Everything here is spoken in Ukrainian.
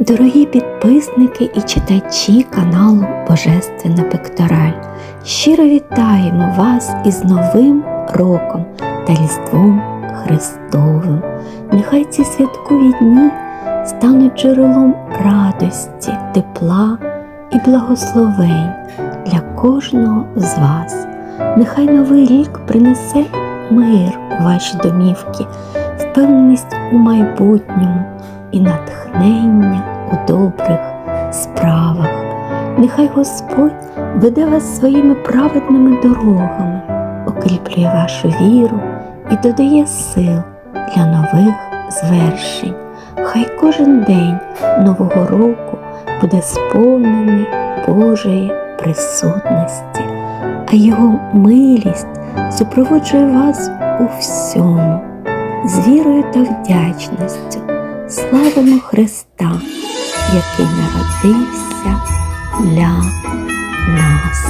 Дорогі підписники і читачі каналу Божественна Пектораль, щиро вітаємо вас із Новим роком та Різдвом Христовим. Нехай ці святкові дні стануть джерелом радості, тепла і благословень для кожного з вас. Нехай новий рік принесе мир у ваші домівки, впевненість у майбутньому і натхнення у добрих справах. Нехай Господь веде вас своїми праведними дорогами, укріплює вашу віру і додає сил для нових звершень. Хай кожен день Нового року буде сповнений Божої присутності, а Його милість супроводжує вас у всьому. З вірою та вдячністю славимо Христа, який народився для нас.